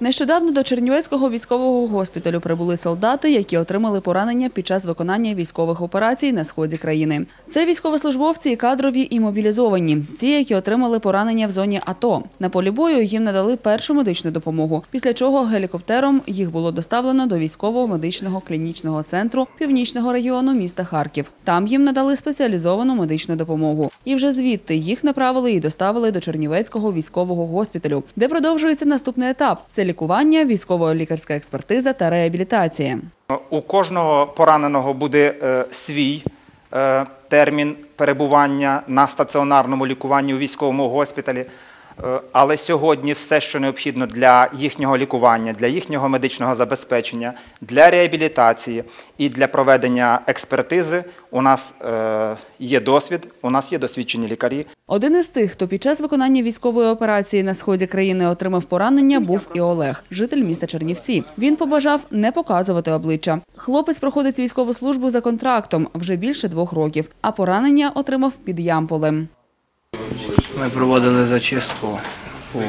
Нещодавно до Чернівецького військового госпіталю прибули солдати, які отримали поранення під час виконання військових операцій на сході країни. Це військовослужбовці кадрові, і мобілізовані. Ті, які отримали поранення в зоні АТО. На полі бою їм надали першу медичну допомогу. Після чого гелікоптером їх було доставлено до військового медичного клінічного центру північного регіону міста Харків. Там їм надали спеціалізовану медичну допомогу. І вже звідти їх направили і доставили до Чернівецького військового госпіталю, де продовжується наступний етап: це лікування, військово-лікарська експертиза та реабілітація. У кожного пораненого буде е, свій е, термін перебування на стаціонарному лікуванні у військовому госпіталі. Е, Але сьогодні все, що необхідно для їхнього лікування, для їхнього медичного забезпечення, для реабілітації і для проведення експертизи, у нас е, є досвід, у нас є досвідчені лікарі. Один із тих, хто під час виконання військової операції на сході країни отримав поранення, був і Олег, житель міста Чернівці. Він побажав не показувати обличчя. Хлопець проходить військову службу за контрактом вже більше двох років, а поранення отримав під Ямполем. Ми проводили зачистку у,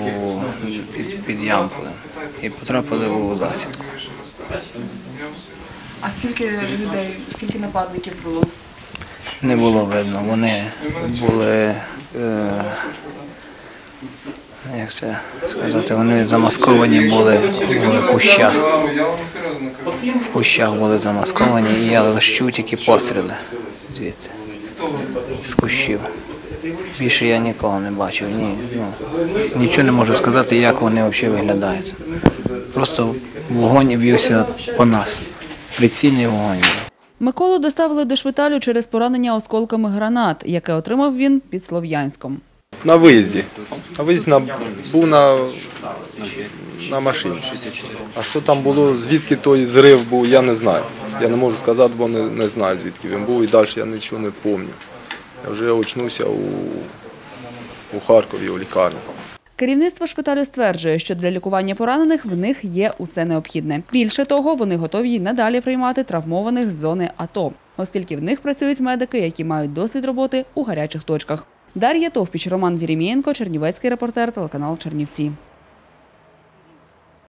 під, під Ямполем і потрапили у засідку. А скільки людей, скільки нападників було? Не було видно. Вони були, е, як це сказати, вони замасковані були в кущах. В кущах були замасковані, і я лише тільки постріли звідти, з кущів. Більше я нікого не бачив. Ні, ну, нічого не можу сказати, як вони взагалі виглядають. Просто вогонь вівся по нас. Прицільний вогонь. Миколу доставили до шпиталю через поранення осколками гранат, яке отримав він під Слов'янськом. На виїзді. На виїзді на, був на, на машині. А що там було, звідки той зрив був, я не знаю. Я не можу сказати, бо не, не знаю, звідки він був. І далі я нічого не пам'ятаю. Я вже очнувся у, у Харкові, у лікарні. Керівництво шпиталю стверджує, що для лікування поранених в них є усе необхідне. Більше того, вони готові й надалі приймати травмованих з зони АТО, оскільки в них працюють медики, які мають досвід роботи у гарячих точках. Дар'я Товпіч, Роман Вірімієнко, Чернівецький репортер, телеканал Чернівці.